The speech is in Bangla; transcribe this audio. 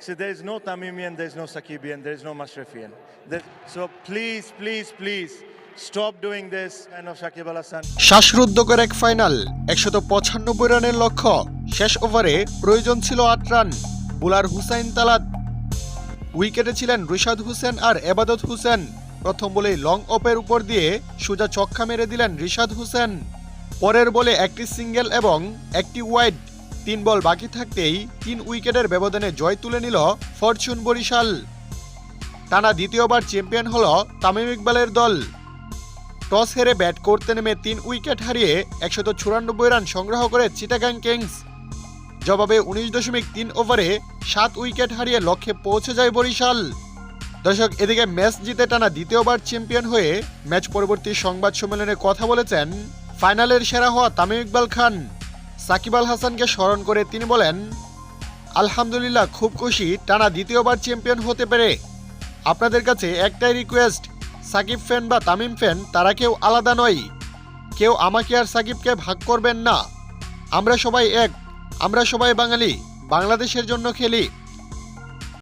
See, there is no Tamimian, there is no Sakibian, there is no Mashrafian. There- so please, please, please. শ্বাসরুদ্ধকর এক ফাইনাল একশত পঁচানব্বই রানের লক্ষ্য শেষ ওভারে প্রয়োজন ছিল আট রান বোলার হুসাইন তালাত উইকেটে ছিলেন রিশাদ হোসেন আর এবাদত হোসেন প্রথম বলেই লং অপের উপর দিয়ে সোজা ছক্কা মেরে দিলেন রিশাদ হোসেন পরের বলে একটি সিঙ্গেল এবং একটি ওয়াইড তিন বল বাকি থাকতেই তিন উইকেটের ব্যবধানে জয় তুলে নিল ফরচুন বরিশাল। টানা দ্বিতীয়বার চ্যাম্পিয়ন হল তামিম ইকবালের দল। টস হেরে ব্যাট করতে নেমে তিন উইকেট হারিয়ে একশত চুরানব্বই রান সংগ্রহ করে চিটাগাং কিংস। জবাবে উনিশ দশমিক তিন ওভারে সাত উইকেট হারিয়ে লক্ষ্যে পৌঁছে যায় বরিশাল। দর্শক, এদিকে ম্যাচ জিতে টানা দ্বিতীয়বার চ্যাম্পিয়ন হয়ে ম্যাচ পরবর্তী সংবাদ সম্মেলনে কথা বলেছেন ফাইনালের সেরা হওয়া তামিম ইকবাল খান। সাকিব আল হাসানকে স্মরণ করে তিনি বলেন, আলহামদুলিল্লাহ, খুব খুশি। টানা দ্বিতীয়বার চ্যাম্পিয়ন হতে পেরে। আপনাদের কাছে একটাই রিকোয়েস্ট সাকিব ফ্যান বা তামিম ফ্যান তারা কেউ আলাদা নয়। কেউ আমাকে আর সাকিবকে ভাগ করবেন না। আমরা সবাই এক, আমরা সবাই বাঙালি। বাংলাদেশের জন্য খেলি।